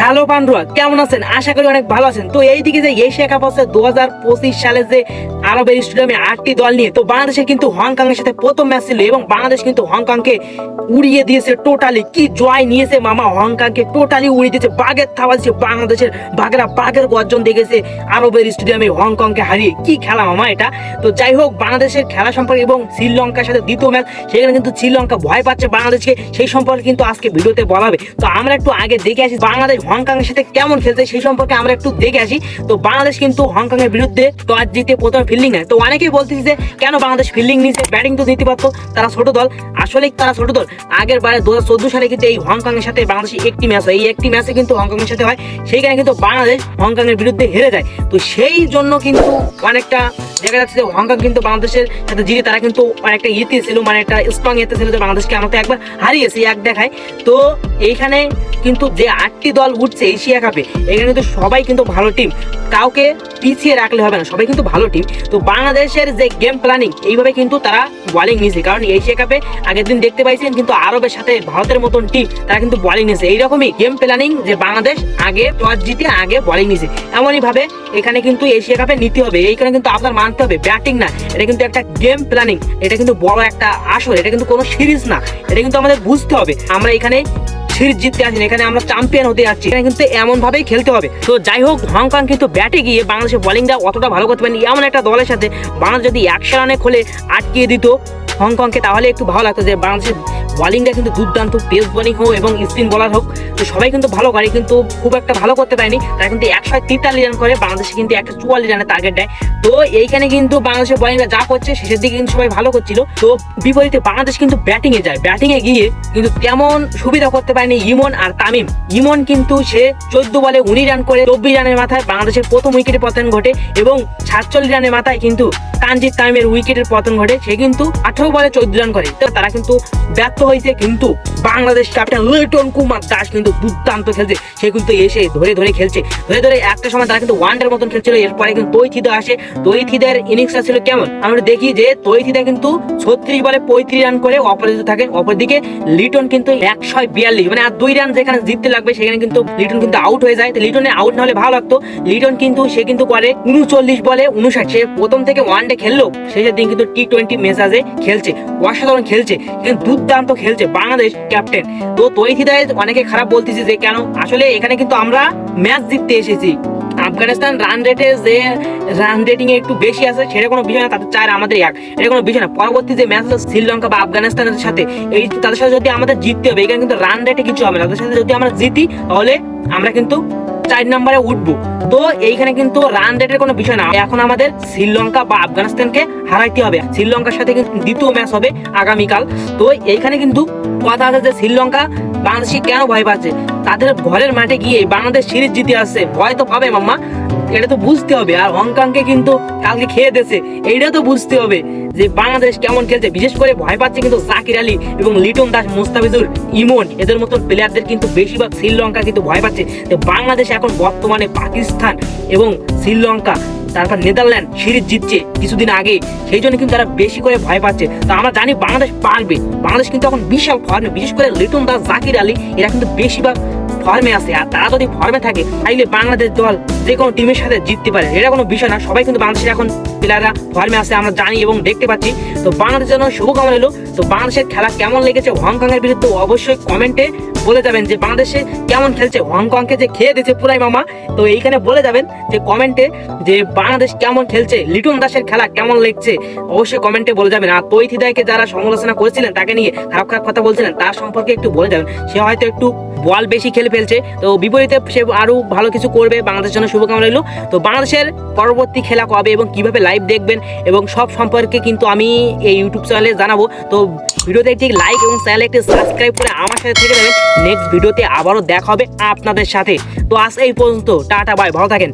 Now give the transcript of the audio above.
Hello Pandua কেমন আছেন? আশা করি অনেক ভালো আছেন। তো এইদিকে যে এশিয়া কাপ আছে দু হাজার পঁচিশ সালে যে আরবের স্টেডিয়ামে আটটি দল নিয়ে। তো বাংলাদেশে কিন্তু হংকং এর সাথে প্রথম ম্যাচ ছিল এবং বাংলাদেশ কিন্তু হংকংকে উড়িয়ে দিয়েছে টোটালি কি জয় নিয়েছে মামা, হংকংকে টোটালি উড়িয়ে দিয়েছে। বাঘের থাবা বাংলাদেশের, বাঘেরা বাঘের গর্জন দেখেছে আরবের স্টেডিয়ামে হংকংকে হারিয়ে। কি খেলা মামা এটা? তো যাই হোক, বাংলাদেশের খেলা সম্পর্কে এবং শ্রীলঙ্কার সাথে দ্বিতীয় ম্যাচ সেখানে কিন্তু শ্রীলঙ্কা ভয় পাচ্ছে বাংলাদেশকে। সেই সম্পর্কে কিন্তু আজকে ভিডিওতে বলা হবে। তো আমরা একটু আগে দেখে আসি বাংলাদেশ হংকং এর সাথে কেমন খেলছে, সেই সম্পর্কে আমরা একটু দেখে আসি। তো বাংলাদেশ কিন্তু হংকং এর বিরুদ্ধে টস জিতে প্রথমে ফিল্ডিং নেয় তো অনেকেই বলতেছে যে, কেন বাংলাদেশ ফিল্ডিং নিচ্ছে ব্যাটিং তো নিতে পারতো তারা ছোট দল। আসলে তারা ছোট দল। আগের বারে দু হাজার চোদ্দ সালে কিন্তু এই হংকং এর সাথে বাংলাদেশ একটি ম্যাচ হয়। এই একটি ম্যাচে কিন্তু হংকং এর সাথে হয়। সেইখানে কিন্তু বাংলাদেশ হংকং এর বিরুদ্ধে হেরে যায়। তো সেই জন্য কিন্তু অনেকটা দেখা যাচ্ছে যে হংকং কিন্তু বাংলাদেশের সাথে জিতে তারা কিন্তু অনেকটা ইয়েতে ছিল মানে একটা স্ট্রং ইয়েতে ছিল যে বাংলাদেশকে আমরা তো একবার হারিয়েছি, এক দেখায়। তো এইখানে কিন্তু যে আটটি দল উঠছে এশিয়া কাপে, এখানে কিন্তু সবাই কিন্তু ভালো টিম কাউকে পিছিয়ে রাখলে হবে না। সবাই কিন্তু ভালো টিম তো বাংলাদেশের যে গেম প্ল্যানিং এইভাবে কিন্তু তারা বোলিং নিয়েছে। কারণ এশিয়া কাপে আগের দিন দেখতে পাইছেন কিন্তু আরবের সাথে ভারতের মতন টিম তারা কিন্তু বোলিং নিয়েছে। এইরকমই গেম প্ল্যানিং যে বাংলাদেশ আগে টস জিতে আগে বোলিং নিয়েছে। এমনই ভাবে এখানে কিন্তু এশিয়া কাপে নিতে হবে। এইখানে কিন্তু আপনার মানতে হবে ব্যাটিং না। এটা কিন্তু একটা গেম প্ল্যানিং এটা কিন্তু বড় একটা আসর। এটা কিন্তু কোনো সিরিজ না। এটা কিন্তু আমাদের বুঝতে হবে। আমরা এখানে সিরিজ জিততে আসেন। এখানে আমরা চ্যাম্পিয়ন হতে যাচ্ছি। এখানে কিন্তু এমন ভাবেই খেলতে হবে। তো যাই হোক, হংকং কিন্তু ব্যাটে গিয়ে বাংলাদেশের বোলিংটা অতটা ভালো করতে পারেনি। এমন একটা দলের সাথে বাংলাদেশ যদি একশো রানে খোলে, আটকিয়ে দিত হংকংকে তাহলে একটু ভালো লাগতো যে বাংলাদেশের বোলিংটা কিন্তু দুর্দান্ত, পেস বোলিং হোক এবং স্পিন বলার হোক। তো সবাই কিন্তু ভালো করে, কিন্তু খুব একটা ভালো করতে পারেনি। তারা কিন্তু একশো তেতাল্লিশ রান করে, বাংলাদেশে কিন্তু একশো চুয়াল্লিশ রানের টার্গেট দেয়। তো এইখানে কিন্তু বাংলাদেশের বোলিংটা যা করছে, শেষের দিকে কিন্তু সবাই ভালো করছিল। তো বিপরীতে বাংলাদেশ কিন্তু ব্যাটিংয়ে যায়। ব্যাটিংয়ে গিয়ে কিন্তু তেমন সুবিধা করতে পারেনি ইমন আর তামিম। ইমন কিন্তু সে চোদ্দ বলে উনি রান করে, চব্বিশ রানের মাথায় বাংলাদেশের প্রথম উইকেটে পতন ঘটে এবং সাতচল্লিশ রানের মাথায় কিন্তু তানজিদ তামিমের উইকেটের পতন ঘটে। সে কিন্তু আঠারো বলে চোদ্দ রান করে তারা কিন্তু ব্যর্থ হয়েছে কিন্তু বাংলাদেশ ক্যাপ্টেন লিটন কুমার দাস কিন্তু দুর্দান্ত খেলছে। সে কিন্তু এসে ধরে ধরে খেলছে। ধরে ধরে একটা সময় তারা কিন্তু ওয়ানডের মতন খেলছিল, এরপরে কিন্তু তৈথিদা আসে। তৈথিদের ইনিংসটা ছিল কেমন? আমরা দেখি যে তৈথিদা কিন্তু ছত্রিশ বলে পঁয়ত্রিশ রান করে অপরাজিত থাকে। অপরদিকে লিটন কিন্তু একশো বিয়াল্লিশ মানে আর দুই রান যেখানে জিততে লাগবে, সেখানে কিন্তু লিটন কিন্তু আউট হয়ে যায়। তো লিটনে আউট না হলে ভালো লাগতো। লিটন কিন্তু, সে কিন্তু করে উনচল্লিশ বলে উনষাট। সে প্রথম থেকে ওয়ানডে খেললো। শেষের দিন কিন্তু টি টোয়েন্টি মেসাজে খেলছে। অসাধারণ খেলছে কিন্তু দুর্দান্ত খেলছে বাংলাদেশ ক্যাপ্টেন তো তৈথিদায় অনেকে খারাপ বলতেছে যে কেন? আসলে এখানে কিন্তু আমরা ম্যাচ জিততে এসেছি। আফগানিস্তান রান রেটে যে রান রেটিং এ একটু বেশি আছে, সেটা কোনো বিষয় না তাদের চার আমাদের এক। এটা কোনো বিষয় না। পরবর্তী যে ম্যাচ শ্রীলঙ্কা বা আফগানিস্তানের সাথে, এই তাদের সাথে যদি আমাদের জিততে হবে, এখানে কিন্তু রান রেটে কিছু হবে না। তাদের সাথে যদি আমরা জিতি, তাহলে আমরা কিন্তু চার নম্বরে উঠবো। তো এইখানে কিন্তু রান রেটের কোনো বিষয় না। এখন আমাদের শ্রীলঙ্কা বা আফগানিস্তানকে হারাইতে হবে। শ্রীলঙ্কার সাথে কিন্তু দ্বিতীয় ম্যাচ হবে আগামীকাল। তো এইখানে কিন্তু কথা আছে যে শ্রীলঙ্কা বাংলাদেশি কেন ভয় পাচ্ছে? তাদের ঘরের মাঠে গিয়ে বাংলাদেশ সিরিজ জিতে আসছে। ভয় তো পাবে মাম্মা। এটা তো বুঝতে হবে। আর হংকংকে কিন্তু কালকে খেয়ে দিয়েছে। এইটা তো বুঝতে হবে। যে বাংলাদেশ কেমন খেলছে, বিশেষ করে ভয় পাচ্ছে কিন্তু জাকির আলী এবং লিটন দাস মুস্তাফিজুর ইমন। এদের মতন প্লেয়ারদের কিন্তু বেশিরভাগ শ্রীলঙ্কা কিন্তু ভয় পাচ্ছে। যে বাংলাদেশ এখন বর্তমানে পাকিস্তান এবং শ্রীলঙ্কা তারপর নেদারল্যান্ড সিরিজ জিতছে কিছুদিন আগে। সেই জন্য কিন্তু তারা বেশি করে ভয় পাচ্ছে। তো আমরা জানি বাংলাদেশ পারবে। বাংলাদেশ কিন্তু এখন বিশাল ফর্মে বিশেষ করে লিটন দাস জাকির আলী, এরা কিন্তু বেশিরভাগ ফর্মে আছে আর তারা যদি ফর্মে থাকে, তাইলে বাংলাদেশ দল যে কোনো টিমের সাথে জিততে পারে। এটা কোনো বিষয় না, সবাই কিন্তু বাংলাদেশের এখন প্লেয়াররা ফর্মে আছে আমরা জানি এবং দেখতে পাচ্ছি। তো বাংলাদেশের জন্য শুভকামনা এলো তো বাংলাদেশের খেলা কেমন লেগেছে হংকং এর বিরুদ্ধে অবশ্যই কমেন্টে বলে যাবেন যে বাংলাদেশে কেমন খেলছে? হংকংকে যে খেয়ে দিয়েছে পুরাই মামা। তো এইখানে বলে যাবেন যে কমেন্টে যে বাংলাদেশ কেমন খেলছে, লিটন দাসের খেলা কেমন লাগছে, অবশ্যই কমেন্টে বলে যাবেন। আর তৈথিদায়কে যারা সমালোচনা করেছিলেন, তাকে নিয়ে খারাপ খারাপ কথা বলছিলেন, তার সম্পর্কে একটু বলে যাবেন। সে হয়তো একটু বল বেশি খেলে ফেলছে। তো বিপরীতে সে আরও ভালো কিছু করবে। বাংলাদেশের জন্য শুভকামনা রইল। তো বাংলাদেশের পরবর্তী খেলা কবে এবং কীভাবে লাইভ দেখবেন এবং সব সম্পর্কে কিন্তু আমি এই ইউটিউব চ্যানেলে জানাব। তো ভিডিওতে একটি লাইক এবং চ্যানেলে একটি সাবস্ক্রাইব করে আমার সাথে থেকে যাবেন নেক্সট ভিডিওতে আবারও দেখা হবে আপনাদের সাথে। তো আজ এই পর্যন্ত, টাটা বাই ভালো থাকেন।